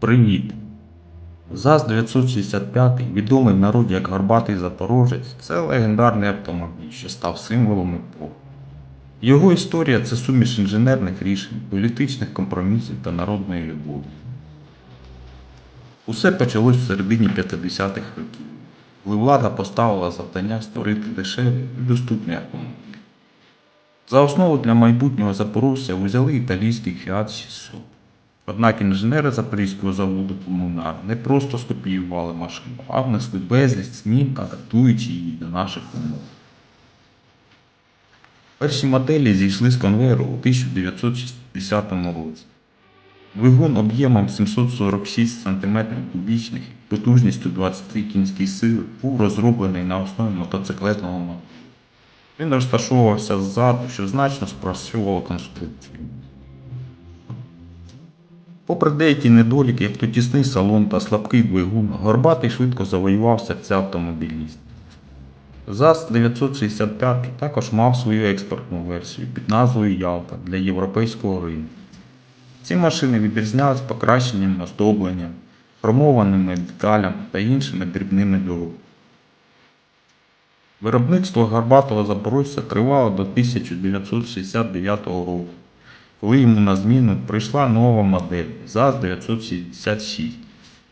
Привіт! ЗАЗ-965, відомий в народі як Горбатий Запорожець, це легендарний автомобіль, що став символом епохи. Його історія це суміш інженерних рішень, політичних компромісів та народної любові. Усе почалось в середині 50-х років, коли влада поставила завдання створити дешевий і доступний автомобіль. За основу для майбутнього запорожця взяли італійський Fiat 600. Однак інженери Запорізького заводу Комунар не просто скопіювали машину, а внесли безліч змін, адаптуючи її до наших умов. Перші моделі зійшли з конвейеру у 1960 році. Двигун об'ємом 746 см кубічних і потужністю 20 кінських сил був розроблений на основі мотоциклетного мотора. Він розташовувався ззаду, що значно спрощувало конструкцію. Попри деякі недоліки, як то тісний салон та слабкий двигун, Горбатий швидко завоював серця автомобілістів. ЗАЗ-965 також мав свою експортну версію під назвою Ялта для європейського ринку. Ці машини відрізнялись покращенням оздобленням, хромованими деталями та іншими дрібними доробками. Виробництво Горбатого Запорожця тривало до 1969 року, коли йому на зміну прийшла нова модель ЗАЗ-966.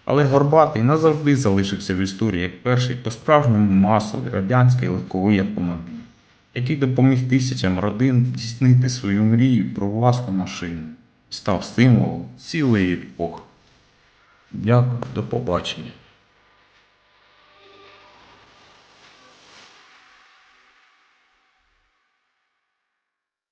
Але Горбатий назавжди залишився в історії як перший по-справжньому масовий радянський легковий автомобіль, який допоміг тисячам родин здійснити свою мрію про власну машину і став символом цілої епохи. Дякую, до побачення.